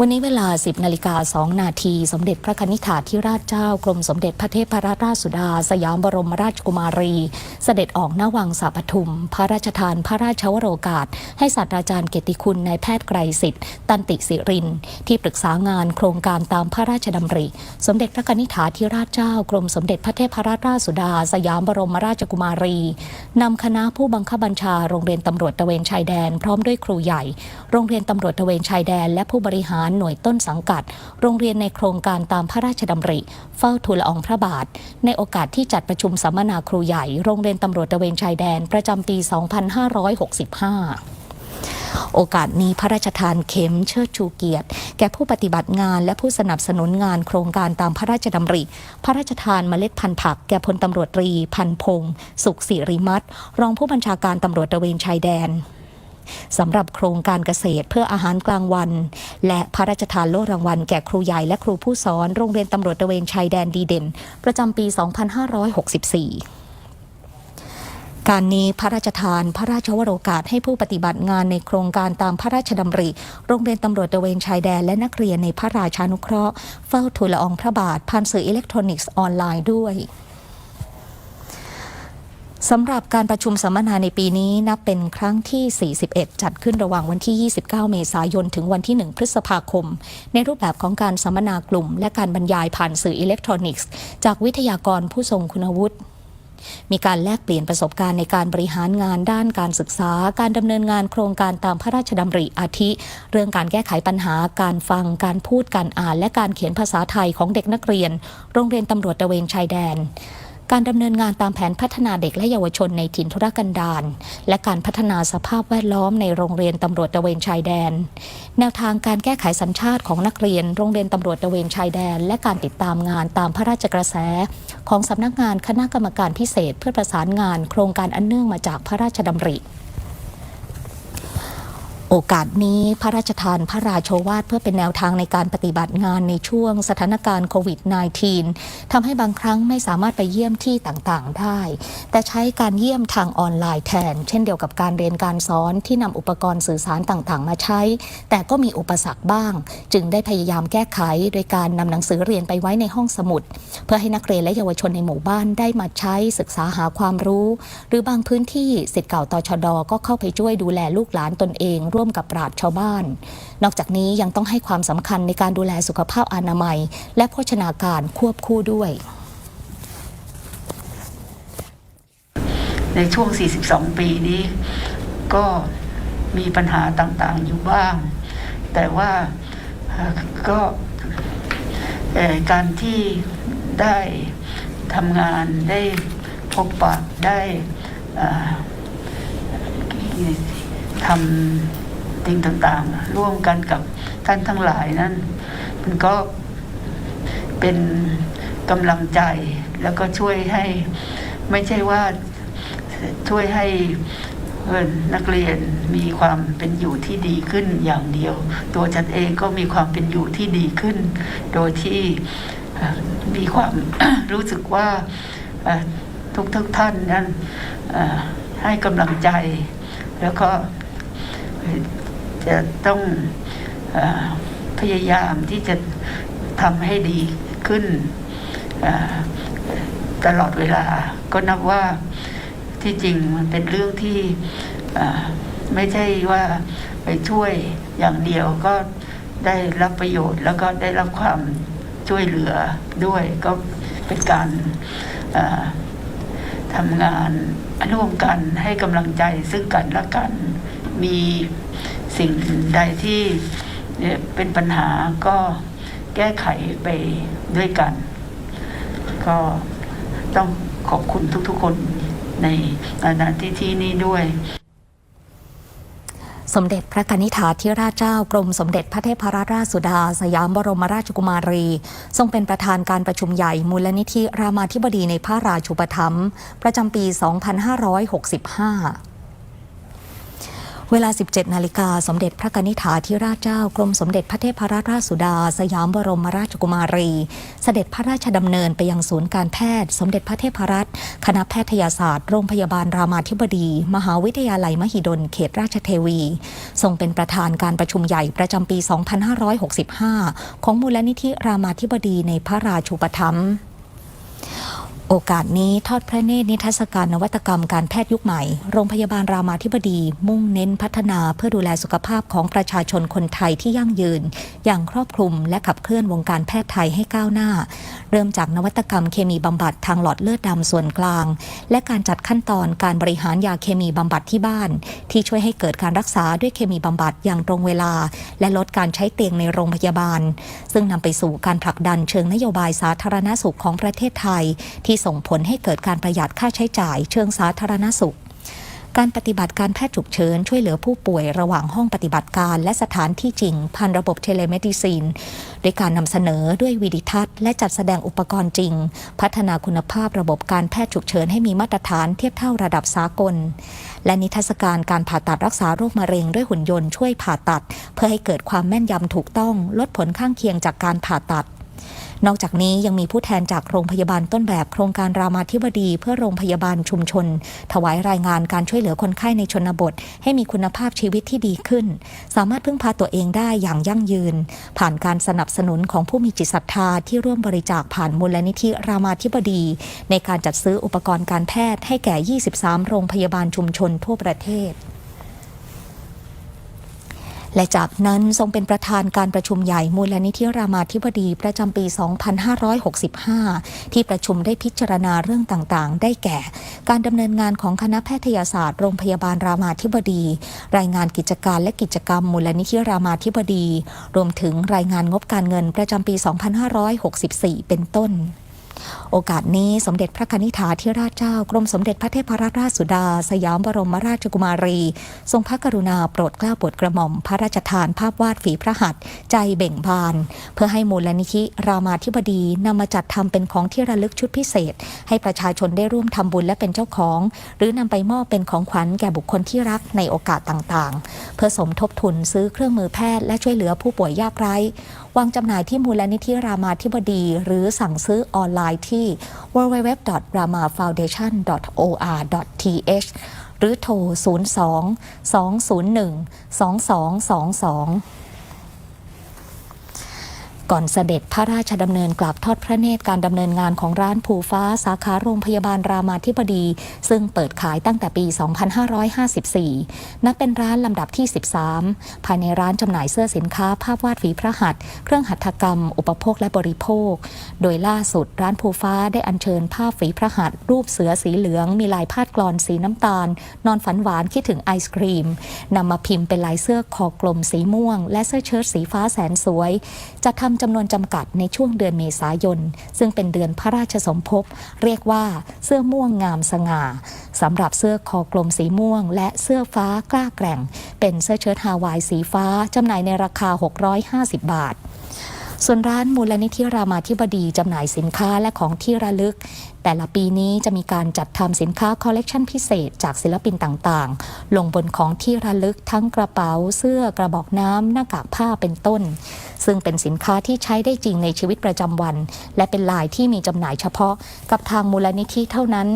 วันนี้เวลา 10นาฬิกา2นาที สมเด็จพระนิธิถาธิราชเจ้ากรมสมเด็จพระเทพรัตนราชสุดา สยามบรมราชกุมารี เสด็จออกหน้าวังสาปทุม พระราชทานพระราชวโรกาส ให้ศาสตราจารย์เกติคุณนายแพทย์ไกรสิทธิ์ตันติสิริน ที่ปรึกษางานโครงการตามพระราชดำริ สมเด็จพระนิธิถาธิราชเจ้ากรมสมเด็จพระเทพรัตนราชสุดา สยามบรมราชกุมารีนำคณะผู้บังคับบัญชาโรงเรียนตำรวจตะเวนชายแดน พร้อมด้วยครูใหญ่ โรงเรียนตำรวจตะเวนชายแดน และผู้บริหารหน่วยต้นสังกัด โรงเรียนในโครงการตามพระราชดำริ เฝ้าทูลอองพระบาท ในโอกาสที่จัดประชุมสัมมนาครูใหญ่ โรงเรียนตำรวจตะเวนชายแดนประจำปี 2565โอกาสนี้พระราชทานเข็มเชิดชูเกียรติ แก่ผู้ปฏิบัติงานและผู้สนับสนุนงานโครงการตามพระราชดำริ พระราชทานเมล็ดพันธุ์ผัก แก่พลตำรวจตรี พันพงศ์สุขสิริมัตรรองผู้บัญชาการตำรวจตระเวนชายแดน สำหรับโครงการเกษตรเพื่ออาหารกลางวัน และพระราชทานโล่รางวัลแก่ครูใหญ่และครูผู้สอนโรงเรียนตำรวจตระเวนชายแดนดีเด่น ประจำปี 2564การนี้พระราชทานพระราชวโรกาสให้ผู้ปฏิบัติงานในโครงการตามพระราชดำริ โรงเรียนตำรวจตะเวนชายแดนและนักเรียนในพระราชานุเคราะห์ เฝ้าทูลละอองพระบาทผ่านสื่ออิเล็กทรอนิกส์ออนไลน์ด้วย สำหรับการประชุมสัมมนาในปีนี้นับเป็นครั้งที่ 41 จัดขึ้นระหว่างวันที่ 29 เมษายน ถึงวันที่ 1 พฤษภาคม ในรูปแบบของการสัมมนากลุ่ม และการบรรยายผ่านสื่ออิเล็กทรอนิกส์ จากวิทยากรผู้ทรงคุณวุฒิมีการแลกเปลี่ยนประสบการณ์ในการบริหารงานด้านการศึกษา การดำเนินงานโครงการตามพระราชดำริอาทิ เรื่องการแก้ไขปัญหา การฟัง การพูด การอ่าน และการเขียนภาษาไทยของเด็กนักเรียน โรงเรียนตำรวจตะเวนชายแดน การดำเนินงานตามแผนพัฒนาเด็กและเยาวชนในถิ่นทุรกันดารและการพัฒนาสภาพแวดล้อมในโรงเรียนตำรวจตะเวนชายแดน แนวทางการแก้ไขสัญชาติของนักเรียน โรงเรียนตำรวจตะเวนชายแดน และการติดตามงานตามพระราชกระแส ของสำนักงานคณะกรรมการพิเศษ เพื่อประสานงาน โครงการอันเนื่องมาจากพระราชดำริ โอกาสนี้พระราชทานพระราโชวาทเพื่อเป็นแนวทางในการปฏิบัติงานในช่วงสถานการณ์โควิด -19 ทำให้บางครั้งไม่สามารถไปเยี่ยมที่ต่างๆได้ แต่ใช้การเยี่ยมทางออนไลน์แทน เช่นเดียวกับการเรียนการสอนที่นำอุปกรณ์สื่อสารต่างๆ มาใช้ แต่ก็มีอุปสรรคบ้าง จึงได้พยายามแก้ไข โดยการนำหนังสือเรียนไปไว้ในห้องสมุด เพื่อให้นักเรียนและเยาวชนในหมู่บ้านได้มาใช้ศึกษาหาความรู้ หรือบางพื้นที่สิทธิ์เก่าตชดก็เข้าไปช่วยดูแลลูกหลานตนเองร่วมกับปราชญ์ชาวบ้าน นอกจากนี้ยังต้องให้ความสำคัญในการดูแลสุขภาพอนามัย และโภชนาการควบคู่ด้วย ในช่วง 42 ปีนี้ ก็มีปัญหาต่างๆอยู่บ้าง แต่ว่าก็การที่ได้ทำงานได้พบปะได้ทำ สิ่งต่างๆ ร่วมกันกับท่านทั้งหลายนั้น มันก็เป็นกำลังใจแล้วก็ช่วยให้ไม่ใช่ว่าช่วยให้เอ่อนักเรียนมีความเป็นอยู่ที่ดีขึ้นอย่างเดียว ตัวฉันเองก็มีความเป็นอยู่ที่ดีขึ้น โดยที่มีความรู้สึกว่าทุกทุกท่านนั้นให้กำลังใจ แล้วก็ จะต้องอพยายามที่จะทำให้ดีขึ้นตลอดเวลา ก็นับว่าที่จริงมันเป็นเรื่องที่ไม่ใช่ว่าไปช่วยอย่างเดียวก็ได้รับประโยชน์ แล้วก็ได้รับความช่วยเหลือด้วย ก็เป็นการทำงานร่วมกันให้กำลังใจซึ่งกันและกัน มีสิ่งใดที่เป็นปัญหาก็แก้ไขไปด้วยกัน ก็ต้องขอบคุณทุกๆคนในสถานที่ที่นี้ด้วยสมเด็จพระกนิษฐาธิราชเจ้ากรมสมเด็จพระเทพรัตนราชสุดา สยามบรมราชกุมารี ทรงเป็นประธานการประชุมใหญ่มูลนิธิรามาธิบดีในพระราชูปถัมภ์ประจำปี 2565 เวลา 17 นาฬิกาสมเด็จพระกนิษฐาธิราชเจ้ากรมสมเด็จพระเทพรัตนราชสุดา สยามบรมราชกุมารี เสด็จพระราชดำเนินไปยังศูนย์การแพทย์ สมเด็จพระเทพรัตน์คณะแพทยศาสตร์ โรงพยาบาลรามาธิบดี มหาวิทยาลัยมหิดลเขตราชเทวี ทรงเป็นประธานการประชุมใหญ่ประจำปี 2565 ของมูลนิธิรามาธิบดีในพระราชูปถัมภ์ โอกาสนี้ทอดพระเนตรนิทรรศการนวัตกรรมการแพทย์ยุคใหม่ โรงพยาบาลรามาธิบดี มุ่งเน้นพัฒนาเพื่อดูแลสุขภาพของประชาชนคนไทยที่ยั่งยืน อย่างครอบคลุมและขับเคลื่อนวงการแพทย์ไทยให้ก้าวหน้า เริ่มจากนวัตกรรมเคมีบำบัดทางหลอดเลือดดำส่วนกลาง และการจัดขั้นตอนการบริหารยาเคมีบำบัดที่บ้าน ที่ช่วยให้เกิดการรักษาด้วยเคมีบำบัดอย่างตรงเวลา และลดการใช้เตียงในโรงพยาบาล ซึ่งนำไปสู่การผลักดันเชิงนโยบายสาธารณสุขของประเทศไทยที่ส่งผลให้เกิดการประหยัดค่าใช้จ่าย เชิงสาธารณสุข การปฏิบัติการแพทย์ฉุกเฉินช่วยเหลือผู้ป่วยระหว่างห้องปฏิบัติการและสถานที่จริงผ่านระบบเทเลเมดิซินด้วยการนำเสนอด้วยวิดิทัศน์ และจัดแสดงอุปกรณ์จริง พัฒนาคุณภาพระบบการแพทย์ฉุกเฉินให้มีมาตรฐานเทียบเท่าระดับสากล และนิทรรศการการผ่าตัดรักษาโรคมะเร็งด้วยหุ่นยนต์ช่วยผ่าตัด เพื่อให้เกิดความแม่นยำถูกต้องลดผลข้างเคียงจากการผ่าตัด นอกจากนี้ยังมีผู้แทนจากโรงพยาบาลต้นแบบโครงการรามาธิบดี เพื่อโรงพยาบาลชุมชน ถวายรายงานการช่วยเหลือคนไข้ในชนบท ให้มีคุณภาพชีวิตที่ดีขึ้น สามารถพึ่งพาตัวเองได้อย่างยั่งยืน ผ่านการสนับสนุนของผู้มีจิตศรัทธาที่ร่วมบริจาคผ่านมูลนิธิรามาธิบดี ในการจัดซื้ออุปกรณ์การแพทย์ให้แก่ 23 โรงพยาบาลชุมชนทั่วประเทศ และจากนั้นทรงเป็นประธานการประชุมใหญ่มูลนิธิรามาธิบดีประจำปี 2565 ที่ประชุมได้พิจารณาเรื่องต่างๆ ได้แก่ การดำเนินงานของคณะแพทยศาสตร์โรงพยาบาลรามาธิบดี รายงานกิจการและกิจกรรมมูลนิธิรามาธิบดี รวมถึงรายงานงบการเงินประจำปี 2564 เป็นต้น โอกาสนี้สมเด็จพระนิษฐาธิราชเจ้ากรมสมเด็จพระเทพรัตนราชสุดา สยามบรมราชกุมารี ทรงพระกรุณาโปรดเกล้าโปรดกระหม่อม พระราชทานภาพวาดฝีพระหัตถ์ใจเบ่งบาน เพื่อให้มูลนิธิรามาธิบดีนำมาจัดทำเป็นของที่ระลึกชุดพิเศษ ให้ประชาชนได้ร่วมทำบุญและเป็นเจ้าของ หรือนำไปมอบเป็นของขวัญแก่บุคคลที่รักในโอกาสต่างๆ เพื่อสมทบทุนซื้อเครื่องมือแพทย์และช่วยเหลือผู้ป่วยยากไร้ วางจำหน่ายที่มูลนิธิรามาธิบดี หรือสั่งซื้อออนไลน์ที่ www.ramafoundation.or.th หรือโทร 02 201 2222 ก่อนเสด็จพระราชดำเนินกลับทอดพระเนตรการดำเนินงานของร้านภูฟ้าสาขาโรงพยาบาลรามาธิบดี ซึ่งเปิดขายตั้งแต่ปี 2554 นับเป็นร้านลำดับที่ 13 ภายในร้านจำหน่ายเสื้อสินค้า ภาพวาดฝีพระหัตถ์เครื่องหัตถกรรม อุปโภคและบริโภค โดยล่าสุดร้านภูฟ้าได้อัญเชิญภาพฝีพระหัตถ์รูปเสือสีเหลือง มีลายพาดกลอนสีน้ำตาล นอนฝันหวานคิดถึงไอศครีมนำมาพิมพ์เป็นลายเสื้อคอกลมสีม่วง และเสื้อเชิ้ตสีฟ้าแสนสวยจะทำจำนวนจำกัดในช่วงเดือนเมษายน ซึ่งเป็นเดือนพระราชสมภพเรียกว่าเสื้อม่วงงามสง่าสำหรับเสื้อคอกลมสีม่วง และเสื้อฟ้ากล้าแกร่ง เป็นเสื้อเชิ้ตฮาวายสีฟ้าจำหน่ายในราคา 650 บาท ส่วนร้านมูลนิธิรามาธิบดีจำหน่ายสินค้าและของที่ระลึก แต่ละปีนี้จะมีการจัดทำสินค้าคอลเลกชันพิเศษจากศิลปินต่างๆ ลงบนของที่ระลึกทั้งกระเป๋า เสื้อกระบอกน้ำหน้ากากผ้าเป็นต้น ซึ่งเป็นสินค้าที่ใช้ได้จริงในชีวิตประจำวัน และเป็นลายที่มีจำหน่ายเฉพาะกับทางมูลนิธิเท่านั้น